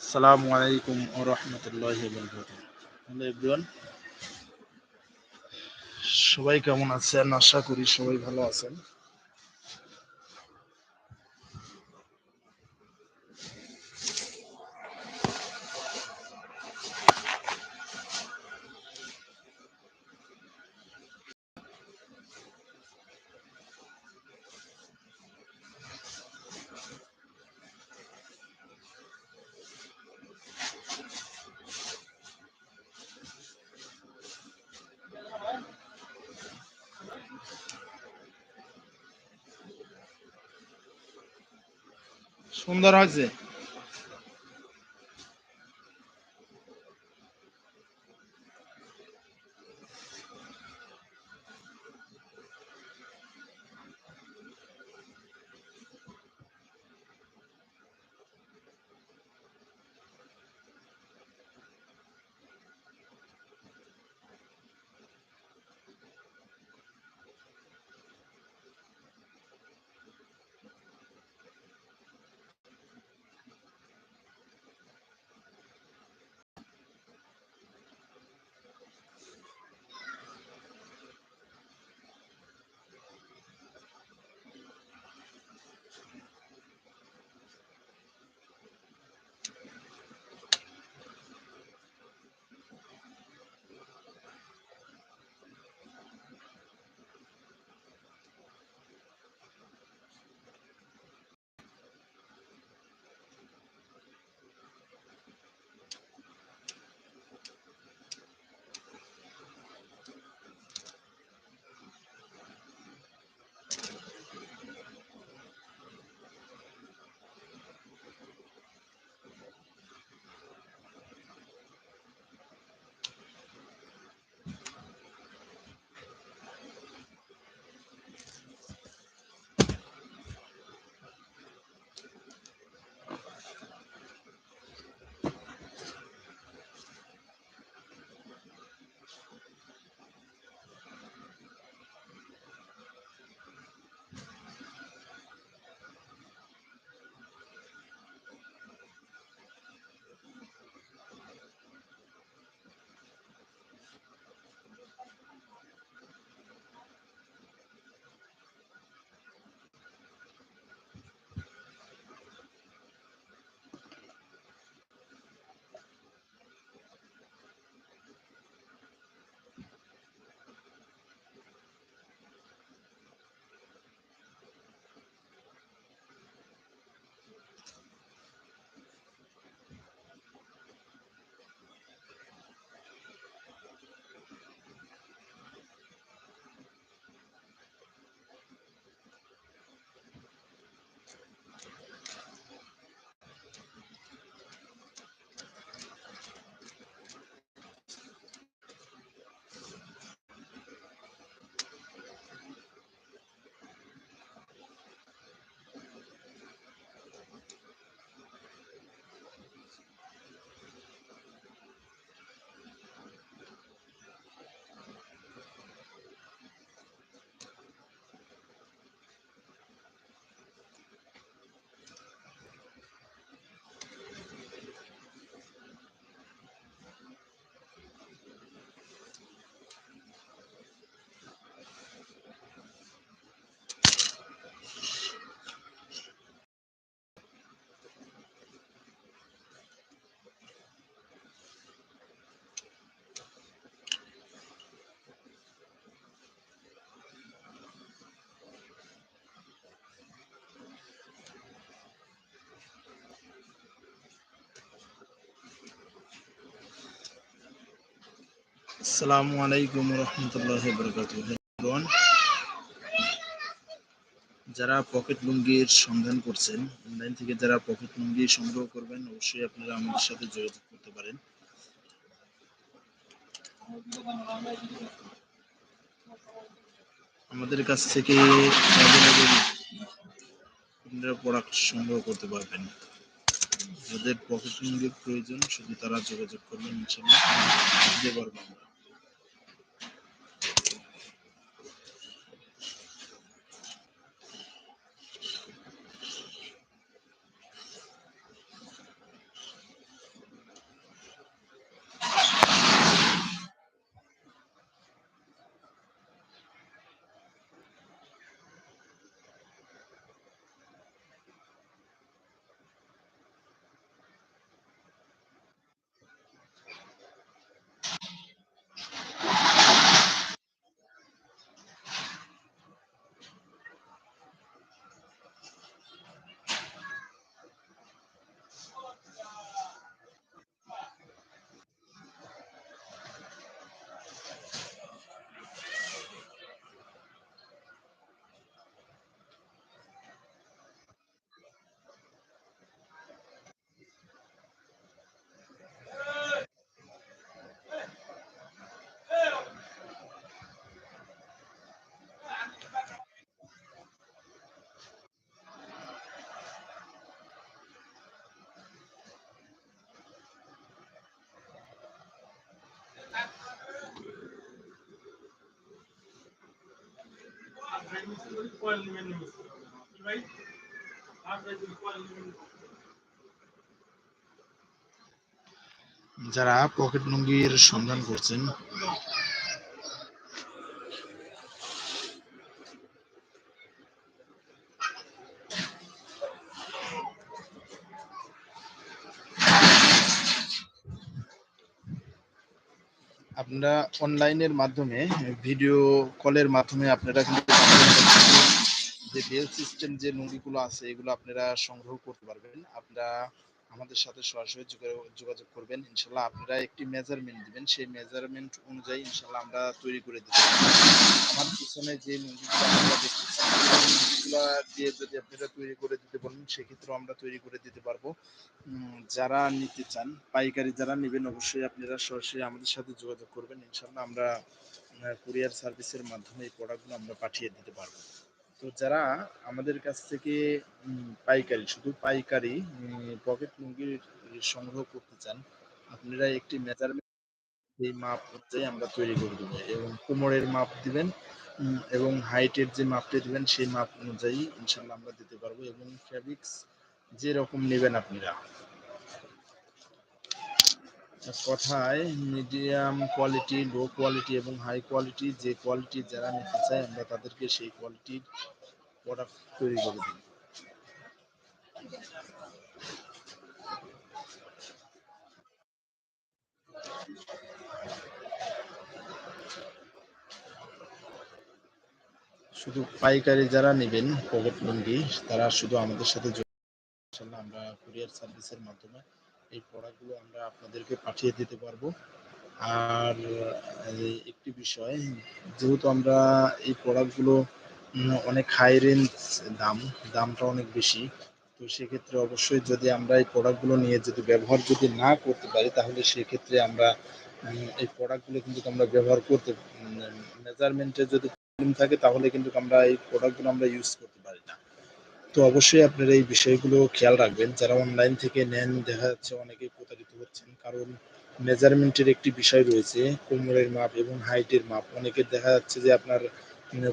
আসসালামু আলাইকুম ও রহমতুল্লাহ hello everyone সবাই কেমন আছেন? আশা করি সবাই ভালো আছেন। সুন্দর হয়েছে। আসসালামু আলাইকুম রহমতুল্লাহ যারা পকেট লুঙ্গির সন্ধান করছেন, অনলাইন থেকে যারা পকেট লুঙ্গি সংগ্রহ করবেন, অবশ্যই আপনারা আমাদের সাথে যোগাযোগ করতে পারেন। আমাদের কাছ থেকে প্রোডাক্ট সংগ্রহ করতে পারবেন। যাদের পকেট লুঙ্গির প্রয়োজন, শুধু তারা যোগাযোগ করবেন ইনশাল্লাহ দিতে পারব আমরা যারা পকেট লুঙ্গির সন্ধান করছেন আপনারা অনলাইনের মাধ্যমে ভিডিও কলের মাধ্যমে আপনারা কিন্তু যে বেল সিস্টেম যে লুঙ্গিগুলো আছে, এগুলো আপনারা সংগ্রহ করতে পারবেন। আপনারা আমাদের সাথে সরাসরি যোগাযোগ করবেন। ইনশাল্লাহ আপনারা একটি মেজারমেন্ট দিবেন। সেই মেজারমেন্ট অনুযায়ী ইনশাল্লাহ আমরা তৈরি করে দেব। আমার পিছনে যে লুঙ্গিগুলো আপনারা দেখতেছেন দিয়ে যদি আপনারা তৈরি করে দিতে বলেন, সেক্ষেত্রেও আমরা তৈরি করে দিতে পারব। যারা নিতে চান, পাইকারি যারা নেবেন, অবশ্যই আপনারা সরাসরি আমাদের সাথে যোগাযোগ করবেন। ইনশাল্লাহ আমরা কুরিয়ার সার্ভিসের মাধ্যমে এই প্রোডাক্টগুলো আমরা পাঠিয়ে দিতে পারব। তো যারা আমাদের কাছ থেকে পাইকারি, শুধু পাইকারি পকেট লুঙ্গির সংগ্রহ করতে চান, আপনারা একটি মেজারমেন্ট এই মাপ অনুযায়ী আমরা তৈরি করে দেবো এবং কোমরের মাপ দিবেন এবং হাইটের যে মাপটা দিবেন, সেই মাপ অনুযায়ী ইনশাল্লাহ আমরা দিতে পারব এবং ফ্যাব্রিক্স যেরকম নেবেন আপনারা। কথায় মিডিয়াম কোয়ালিটি, লো কোয়ালিটি এবং হাই কোয়ালিটি, যে কোয়ালিটি যারা নিতে চায় আমরা তাদেরকে সেই কোয়ালিটির প্রোডাক্ট তৈরি করে দিই শুধু পাইকারি যারা নেবেন, পকেট লুঙ্গি, তারা শুধু আমাদের সাথে আমরা কুরিয়ার সার্ভিসের মাধ্যমে এই প্রোডাক্টগুলো আমরা আপনাদেরকে পাঠিয়ে দিতে পারব। আর একটি বিষয়, যেহেতু আমরা এই প্রোডাক্টগুলো অনেক হাই রেঞ্জ দাম, দামটা অনেক বেশি, তো সেক্ষেত্রে অবশ্যই যদি আমরা এই প্রোডাক্টগুলো নিয়ে যদি ব্যবহার যদি না করতে পারি, তাহলে সেক্ষেত্রে আমরা এই প্রোডাক্টগুলো কিন্তু আমরা ব্যবহার করতে মেজারমেন্টে যদি প্রবলেম থাকে, তাহলে কিন্তু আমরা এই প্রোডাক্টগুলো আমরা ইউজ করতে তো অবশ্যই আপনারা এই বিষয়গুলো খেয়াল রাখবেন। যারা অনলাইন থেকে নেন, দেখা যাচ্ছে অনেকেই প্রতারিত হচ্ছেন কারণ মেজারমেন্টের একটি বিষয় রয়েছে, কোমরের মাপ এবং হাইটের মাপ। অনেকের দেখা যাচ্ছে যে আপনার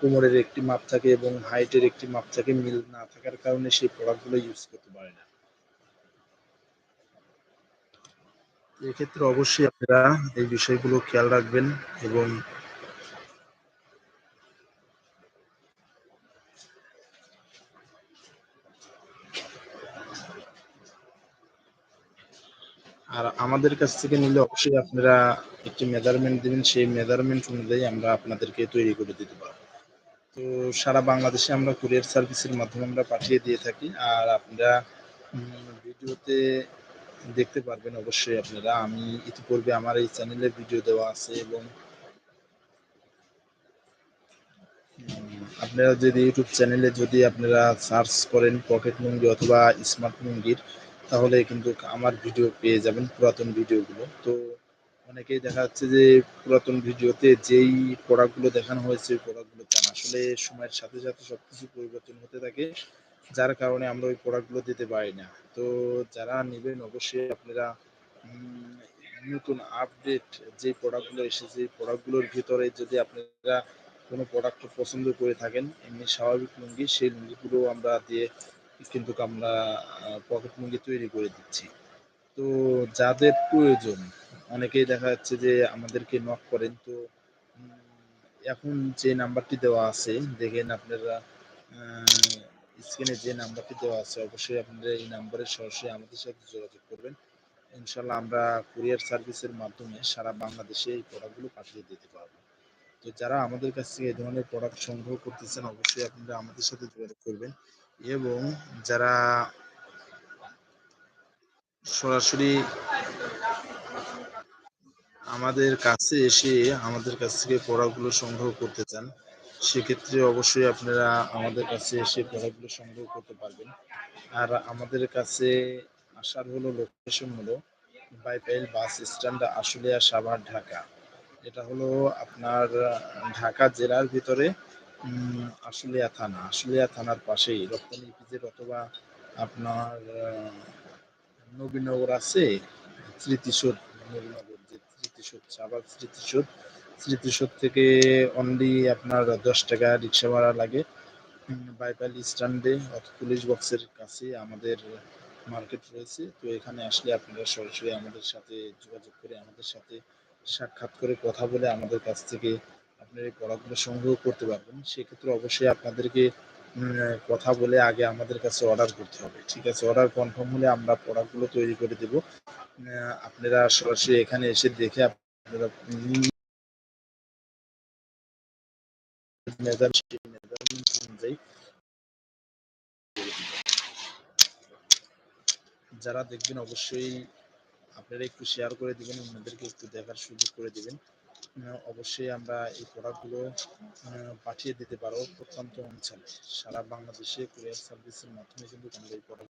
কোমরের একটি মাপ থাকে এবং হাইটের একটি মাপ থাকে, মিল না থাকার কারণে সেই প্রোডাক্টগুলো ইউজ করতে পারে না। এক্ষেত্রে অবশ্যই আপনারা এই বিষয়গুলো খেয়াল রাখবেন এবং আর আমাদের কাছ থেকে নিলে অবশ্যই আপনারা একটি মেজারমেন্ট দিবেন। সেই মেজারমেন্ট অনুযায়ী আমরা আপনাদেরকে তৈরি করে দিতে পারব। তো সারা বাংলাদেশে আমরা কুরিয়ার সার্ভিসের মাধ্যমে আমরা পাঠিয়ে দিয়ে থাকি। আর আপনারা ভিডিওতে দেখতে পারবেন অবশ্যই আপনারা। আমি ইতিপূর্বে আমার এই চ্যানেলে ভিডিও দেওয়া আছে এবং আপনারা যদি ইউটিউব চ্যানেলে যদি আপনারা সার্চ করেন পকেট লুঙ্গি অথবা স্মার্ট লুঙ্গির তাহলে কিন্তু আমার ভিডিও পেয়ে যাবেন পুরাতন ভিডিওগুলো তো অনেকেই দেখা যাচ্ছে যে পুরাতন ভিডিওতে যেই প্রোডাক্টগুলো দেখানো হয়েছে, ওই প্রোডাক্টগুলো চান। আসলে সময়ের সাথে সাথে সবকিছু পরিবর্তন হতে থাকে, যার কারণে আমরা ওই প্রোডাক্টগুলো দিতে পারি না। তো যারা নেবেন অবশ্যই আপনারা নতুন আপডেট যে প্রোডাক্টগুলো এসেছে প্রোডাক্টগুলোর ভিতরে যদি আপনারা কোনো প্রোডাক্ট পছন্দ করে থাকেন, এমনি স্বাভাবিক লুঙ্গি, সেই লুঙ্গিগুলো আমরা দিয়ে কিন্তু আমরা পকেট লুঙ্গি তৈরি করে দিচ্ছি। তো যাদের প্রয়োজন, অনেকেই দেখা যাচ্ছে যে আমাদেরকে নক করেন। তো এখন যে নাম্বারটি দেওয়া আছে, দেখেন আপনারা স্ক্রিনে যে নাম্বারটি দেওয়া আছে, অবশ্যই আপনারা এই নাম্বারে সরাসরি আমাদের সাথে যোগাযোগ করবেন। ইনশাল্লাহ আমরা কুরিয়ার সার্ভিসের মাধ্যমে সারা বাংলাদেশে এই প্রোডাক্টগুলো পাঠিয়ে দিতে পারব। তো যারা আমাদের কাছ থেকে এই ধরনের প্রোডাক্ট সংগ্রহ করতেছেন, অবশ্যই আপনারা আমাদের সাথে যোগাযোগ করবেন। এবং যারা সরাসরি আমাদের কাছে এসে আমাদের কাছ থেকে প্রোডাক্টগুলো সংগ্রহ করতে চান, সেক্ষেত্রে অবশ্যই আপনারা আমাদের কাছে এসে প্রোডাক্টগুলো সংগ্রহ করতে পারবেন। আর আমাদের কাছে আসার হলো লোকেশন হলো বাইপাইল বাস স্ট্যান্ড আশুলিয়া, সাভার, ঢাকা। এটা হলো আপনার ঢাকা জেলার ভিতরে আশুলিয়া থানা। আশুলিয়া থানার পাশেই রপ্তানি অথবা আপনার নবীনগর আছে, স্মৃতিসৌধ, নবীনগর যে স্মৃতিসৌধ শাহবাগ স্মৃতিসৌধ। স্মৃতিসৌধ থেকে অনলি আপনার দশ টাকা রিক্সা ভাড়া লাগে। বাইপাল স্ট্যান্ডে পুলিশ বক্সের কাছে আমাদের মার্কেট রয়েছে। তো এখানে আসলে আপনারা সরাসরি আমাদের সাথে যোগাযোগ করে আমাদের সাথে সাক্ষাৎ করে কথা বলে আমাদের কাছ থেকে আপনার এই প্রোডাক্টগুলো সংগ্রহ করতে পারবেন। সেক্ষেত্রে অবশ্যই আপনাদেরকে কথা বলে আগে আমাদের কাছে অর্ডার করতে হবে। ঠিক আছে? অর্ডার কনফার্ম হলে আমরা প্রোডাক্টগুলো তৈরি করে দেব। আপনারা সরাসরি এখানে এসে দেখে আপনারা যারা দেখবেন অবশ্যই আপনারা একটু শেয়ার করে দিবেন অন্যদেরকে একটু দেখার সুযোগ করে দিবেন। অবশ্যই আমরা এই প্রোডাক্টগুলো পাঠিয়ে দিতে পারব প্রত্যন্ত অঞ্চলে। সারা বাংলাদেশে কুরিয়ার সার্ভিসের মাধ্যমে কিন্তু আমরা এই প্রোডাক্ট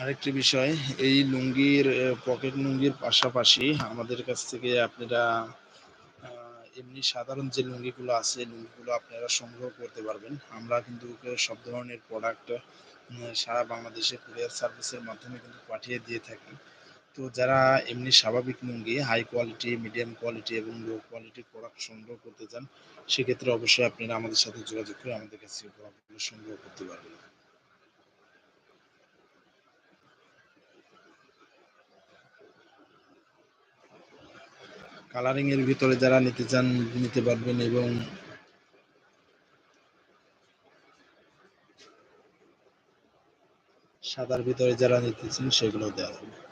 আরেকটি বিষয়, এই লুঙ্গির পকেট লুঙ্গির পাশাপাশি আমাদের কাছ থেকে আপনারা এমনি সাধারণ যে লুঙ্গিগুলো আছে লুঙ্গিগুলো আপনারা সংগ্রহ করতে পারবেন। আমরা কিন্তু সব ধরনের প্রোডাক্ট সারা বাংলাদেশে কুরিয়ার সার্ভিসের মাধ্যমে কিন্তু পাঠিয়ে দিয়ে থাকি। তো যারা এমনি স্বাভাবিক lungi high quality medium quality এবং লো কোয়ালিটির প্রোডাক্ট সংগ্রহ করতে চান, সেক্ষেত্রে অবশ্যই আপনারা আমাদের সাথে যোগাযোগ করে আমাদের কাছে প্রোডাক্টগুলো সংগ্রহ করতে পারবেন। কালারিং এর ভিতরে যারা নিতে চান, নিতে পারবেন এবং সাদার ভিতরে যারা নিতে চান, সেগুলো দেওয়া হবে।